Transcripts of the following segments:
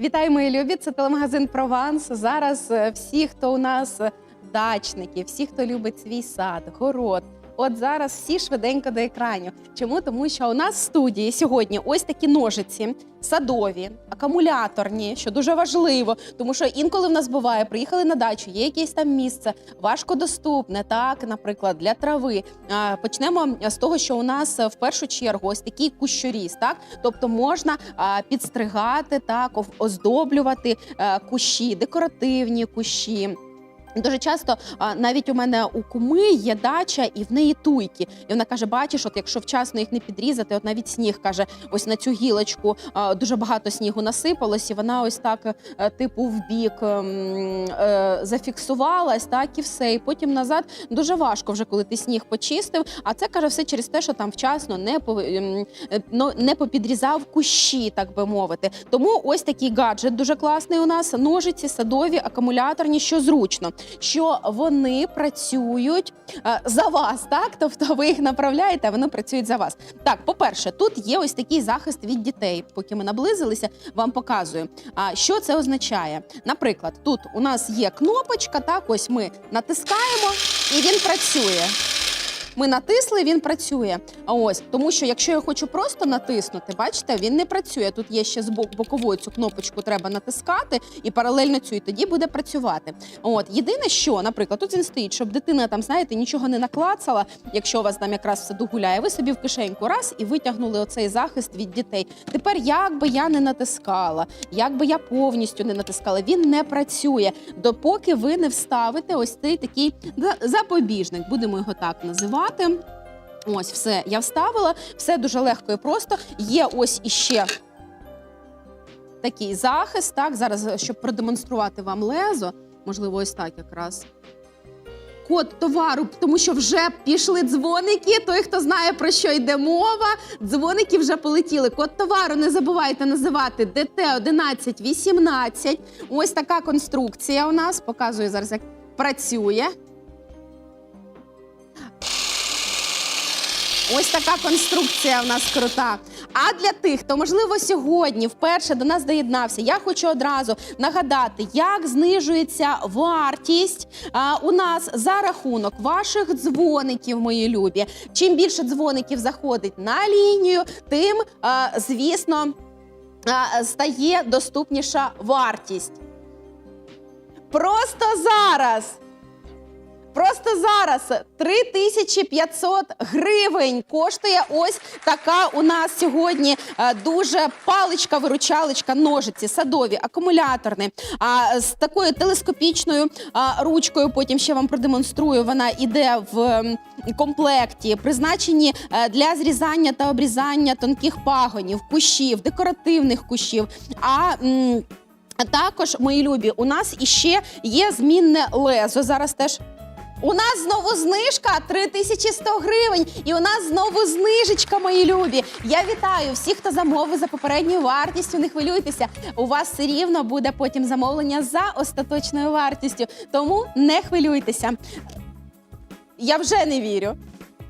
Вітаю, мої любі! Це телемагазин Прованс. Зараз е, всі, хто у нас е, дачники, всі, хто любить свій сад, город. От зараз всі швиденько до екранів. Чому? Тому що у нас в студії сьогодні ось такі ножиці, садові, акумуляторні, що дуже важливо, тому що інколи в нас буває, приїхали на дачу, є якесь там місце, важкодоступне, так, наприклад, для трави. Почнемо з того, що у нас е, в першу чергу ось такий кущоріз, так, тобто можна підстригати, так, оздоблювати е, кущі, декоративні кущі. Дуже часто навіть у мене у куми є дача, і в неї туйки. І вона каже: бачиш, от якщо вчасно їх не підрізати, от навіть сніг каже, ось на цю гілочку дуже багато снігу насипалось, і вона ось так, е, типу, в бік ем, е, зафіксувалась, так і все. І потім назад дуже важко, вже коли ти сніг почистив. А це каже все через те, що там вчасно не по ем, е, не попідрізав кущі, так би мовити. Тому ось такий гаджет дуже класний у нас. Ножиці садові, акумуляторні, що зручно, що вони працюють е, за вас, так? Тобто ви їх направляєте, а вони працюють за вас. Так, по-перше, тут є ось такий захист від дітей. Поки ми наблизилися, вам показую. А що це означає? Наприклад, тут у нас є кнопочка, так ось ми натискаємо, і він працює. Ми натисли, він працює. А ось тому, що якщо я хочу просто натиснути, бачите, він не працює. Тут є ще з бок- боковою цю кнопочку треба натискати і паралельно цю, і тоді буде працювати. От єдине, що, наприклад, тут він стоїть, щоб дитина там, знаєте, нічого не наклацала. Якщо у вас там якраз в саду гуляє, ви собі в кишеньку раз і витягнули оцей захист від дітей. Тепер, як би я не натискала, як би я повністю не натискала, він не працює, допоки ви не вставите ось цей такий запобіжник, будемо його так називати. Ось, все, я вставила, все дуже легко і просто. Є ось іще такий захист. Так, зараз, щоб продемонструвати вам лезо, можливо, ось так якраз. Код товару, тому що вже пішли дзвоники. Той, хто знає про що йде мова, дзвоники вже полетіли. Код товару не забувайте називати ДТ 1118. Ось така конструкція у нас. Показую зараз, як працює. Ось така конструкція в нас крута. А для тих, хто можливо сьогодні вперше до нас доєднався, я хочу одразу нагадати, як знижується вартість а, у нас за рахунок ваших дзвоників, мої любі. Чим більше дзвоників заходить на лінію, тим, а, звісно, а, стає доступніша вартість. Просто зараз. Просто зараз 3500 гривень коштує ось така у нас сьогодні е, дуже паличка-виручалочка, ножиці, садові, акумуляторні. А з такою телескопічною ручкою, потім ще вам продемонструю. Вона іде в комплекті, призначені е, для зрізання та обрізання тонких пагонів, кущів, декоративних кущів. А також, мої любі, у нас іще є змінне лезо. Зараз теж у нас знову знижка 3100 гривень, і у нас знову знижечка, мої любі. Я вітаю всіх, хто замовив за попередньою вартістю. Не хвилюйтеся. У вас все рівно буде потім замовлення за остаточною вартістю. Тому не хвилюйтеся. Я вже не вірю.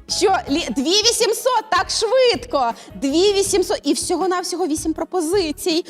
Що лі- 2800 так швидко. 2800 і всього навсього 8 пропозицій.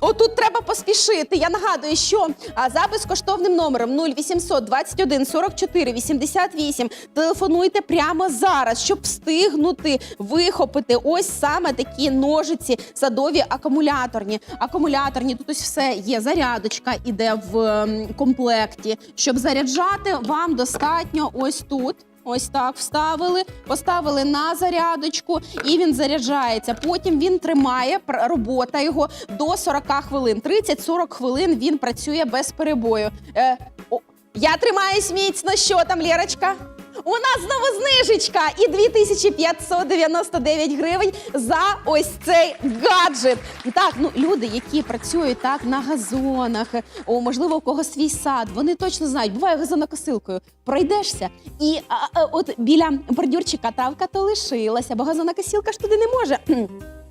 Отут треба поспішити. Я нагадую, що а, за безкоштовним номером 0800 21 44 88 телефонуйте прямо зараз, щоб встигнути вихопити ось саме такі ножиці садові акумуляторні. Акумуляторні тут ось все є. Зарядочка іде в комплекті. Щоб заряджати, вам достатньо ось тут. Ось так вставили, поставили на зарядочку, і він заряджається. Потім він тримає робота його до 40 хвилин. 30-40 хвилин він працює без перебою. Е, о, я тримаюсь міцно. Що там, Лєрочка? У нас знову знижечка і 2599 гривень за ось цей гаджет. Так, ну люди, які працюють так на газонах, о, можливо, у кого свій сад, вони точно знають, буває газонокосилкою. Пройдешся, і а, а, от біля бордюрчика травка то лишилася, бо газонокосілка ж туди не може.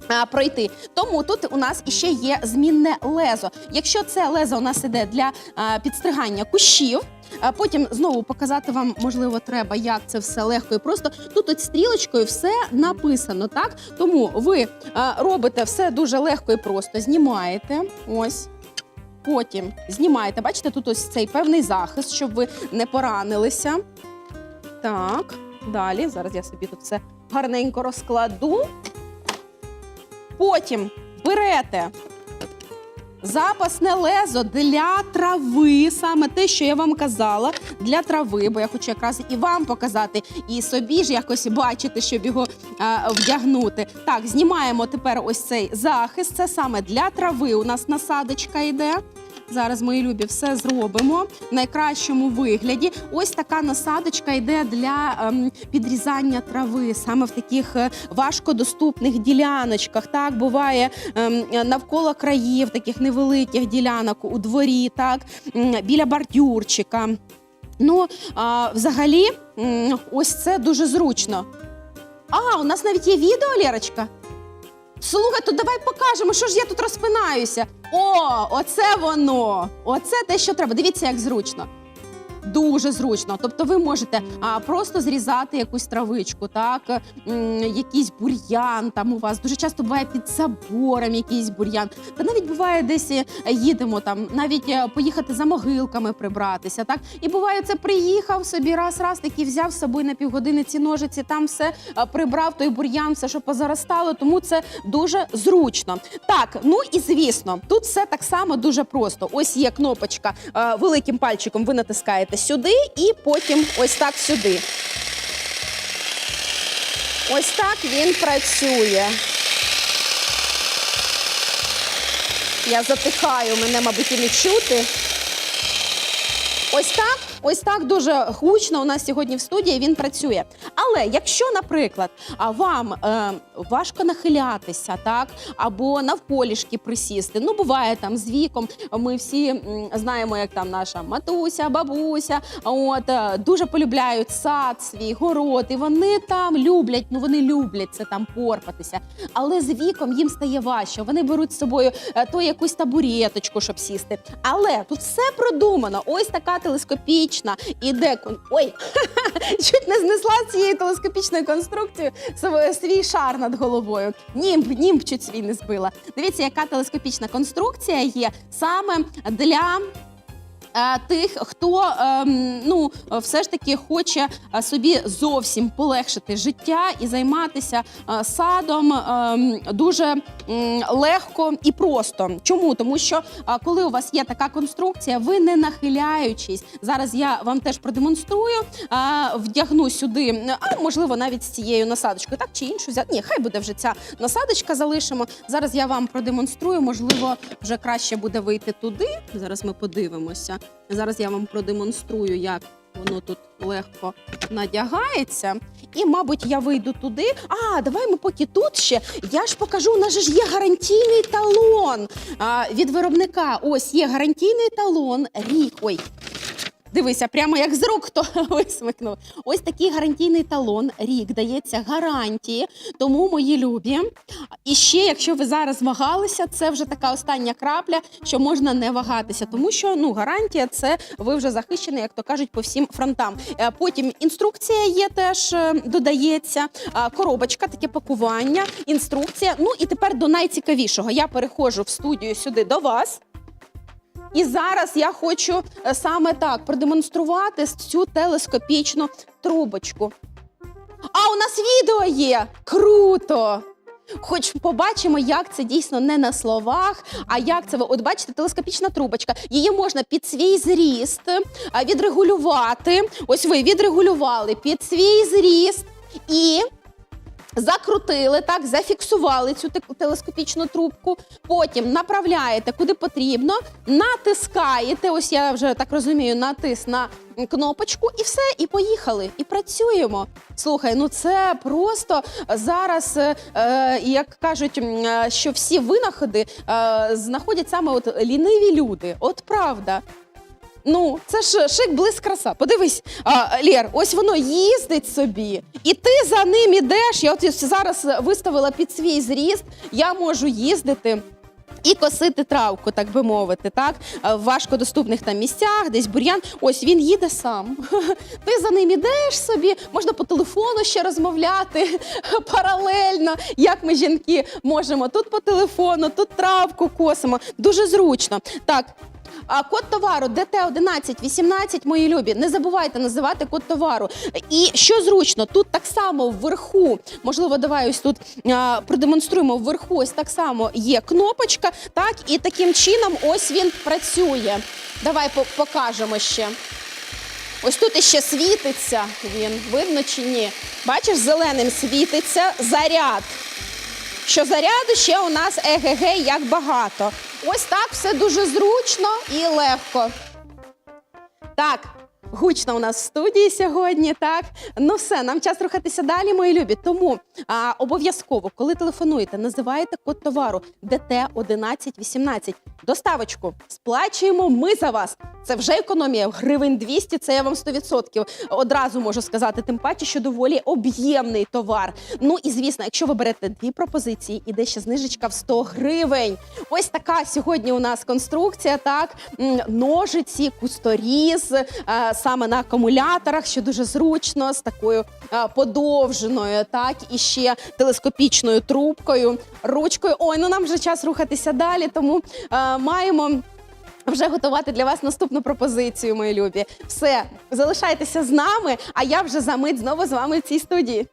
А, Пройти тому тут у нас іще є змінне лезо. Якщо це лезо у нас іде для підстригання кущів, потім знову показати вам, можливо, треба, як це все легко і просто. Тут от стрілочкою все написано, так? Тому ви робите все дуже легко і просто. Знімаєте. Ось. Потім знімаєте. Бачите, тут ось цей певний захист, щоб ви не поранилися. Так, далі. Зараз я собі тут все гарненько розкладу. Потім берете запасне лезо для трави, саме те, що я вам казала, для трави, бо я хочу якраз і вам показати, і собі ж якось бачити, щоб його а, вдягнути. Так, знімаємо тепер ось цей захист. Це саме для трави. У нас насадочка йде. Зараз, мої любі, все зробимо в найкращому вигляді. Ось така насадочка йде для ем, підрізання трави, саме в таких е, важкодоступних діляночках. Так буває ем, навколо країв, таких невеликих ділянок у дворі, так біля бордюрчика. Ну, а, взагалі, ось це дуже зручно. А, у нас навіть є відео, Лєрочка. Слухай, то давай покажемо, що ж я тут розпинаюся. О, оце воно! Оце те, що треба. Дивіться, як зручно. Дуже зручно. Тобто ви можете а, просто зрізати якусь травичку, так, якийсь бур'ян там у вас. Дуже часто буває під забором якийсь бур'ян. Та навіть буває десь е, їдемо там, навіть е, поїхати за могилками прибратися. Так і буває, це приїхав собі раз, раз такий взяв з собою на півгодини ці ножиці, там все е, прибрав той бур'ян, все, що позаростало. Тому це дуже зручно. Так, ну і звісно, тут все так само дуже просто. Ось є кнопочка великим пальчиком. Ви натискаєте сюди і потім ось так сюди. Ось так він працює. Я затихаю, мене, мабуть, і не чути. Ось так, ось так дуже гучно у нас сьогодні в студії він працює. Але якщо, наприклад, вам е, важко нахилятися, так або навполішки присісти, ну буває там з віком. Ми всі знаємо, як там наша матуся, бабуся, от е, дуже полюбляють сад, свій город, і вони там люблять. Ну вони люблять це там порпатися. Але з віком їм стає важче. Вони беруть з собою е, то якусь табуреточку, щоб сісти. Але тут все продумано. Ось така телескопічна іде кон- Ой, чуть не знесла з цією телескопічною конструкцією св- свій шар над головою. Німб, німб чуть свій не збила. Дивіться, яка телескопічна конструкція є саме для. Е, Тих, хто ем, ну все ж таки хоче е, собі зовсім полегшити життя і займатися е, садом ем, дуже легко і просто. Чому? Тому що коли у вас є така конструкція, ви не нахиляючись. Зараз я вам теж продемонструю, вдягну сюди, а можливо навіть з цією насадочкою, так чи іншу взяти. Ні, хай буде вже ця насадочка. Залишимо. Зараз я вам продемонструю. Можливо, вже краще буде вийти туди. Зараз ми подивимося. Зараз я вам продемонструю, як воно тут легко надягається. І, мабуть, я вийду туди. А, давай ми поки тут ще. Я ж покажу, у нас ж є гарантійний талон а, від виробника. Ось є гарантійний талон. Рік. Ой. Дивися, прямо як з рук хто висмикнув. Ось такий гарантійний талон. Рік дається гарантії. Тому, мої любі. І ще, якщо ви зараз вагалися, це вже така остання крапля, що можна не вагатися, тому що ну гарантія це ви вже захищені, як то кажуть, по всім фронтам. Е, Потім інструкція є теж е, додається, коробочка, таке пакування, інструкція. Ну і тепер до найцікавішого. Я переходжу в студію сюди до вас. І зараз я хочу е, саме так продемонструвати цю телескопічну трубочку. А у нас відео є! Круто! Хоч побачимо, як це дійсно не на словах, а як це ви. От бачите, телескопічна трубочка. Її можна під свій зріст відрегулювати. Ось ви відрегулювали під свій зріст і закрутили, так, зафіксували цю те- телескопічну трубку. Потім направляєте куди потрібно, натискаєте. Ось я вже так розумію, натис на кнопочку, і все, і поїхали. І працюємо. Слухай, ну це просто зараз, е, е, як кажуть, е, що всі винаходи е, знаходять саме от ліниві люди. От правда. Ну, це ж шик, блиск, краса. Подивись, а, Лєр, ось воно їздить собі, і ти за ним ідеш. Я от зараз виставила під свій зріст, я можу їздити. І косити травку, так би мовити, так в важкодоступних там місцях, десь бур'ян. Ось він їде сам. Ти за ним ідеш собі, можна по телефону ще розмовляти паралельно, як ми жінки можемо тут по телефону, тут травку косимо. Дуже зручно. Так, А, код товару ДТ 1118, мої любі. Не забувайте називати код товару. І що зручно, тут так само вверху, можливо, давай ось тут а, продемонструємо вверху. Ось так само є кнопочка. Так, і таким чином ось він працює. Давай покажемо ще. Ось тут іще світиться він. Видно чи ні? Бачиш, зеленим світиться заряд. Що заряду ще у нас ЕГГ як багато. Ось так все дуже зручно і легко. Так, гучно у нас в студії сьогодні. Так, ну все, нам час рухатися далі, мої любі. Тому а, обов'язково, коли телефонуєте, називаєте код товару ДТ 1118. Доставочку сплачуємо ми за вас. Це вже економія гривень 200, Це я вам 100% одразу можу сказати. Тим паче, що доволі об'ємний товар. Ну і звісно, якщо ви берете дві пропозиції, іде ще знижечка в 100 гривень. Ось така сьогодні у нас конструкція. Так, ножиці, кусторіз, саме на акумуляторах, що дуже зручно, з такою подовженою, так і ще телескопічною трубкою, ручкою. Ой, ну нам вже час рухатися далі, тому маємо. Вже готувати для вас наступну пропозицію, мої любі. Все, залишайтеся з нами, а я вже за мить знову з вами в цій студії.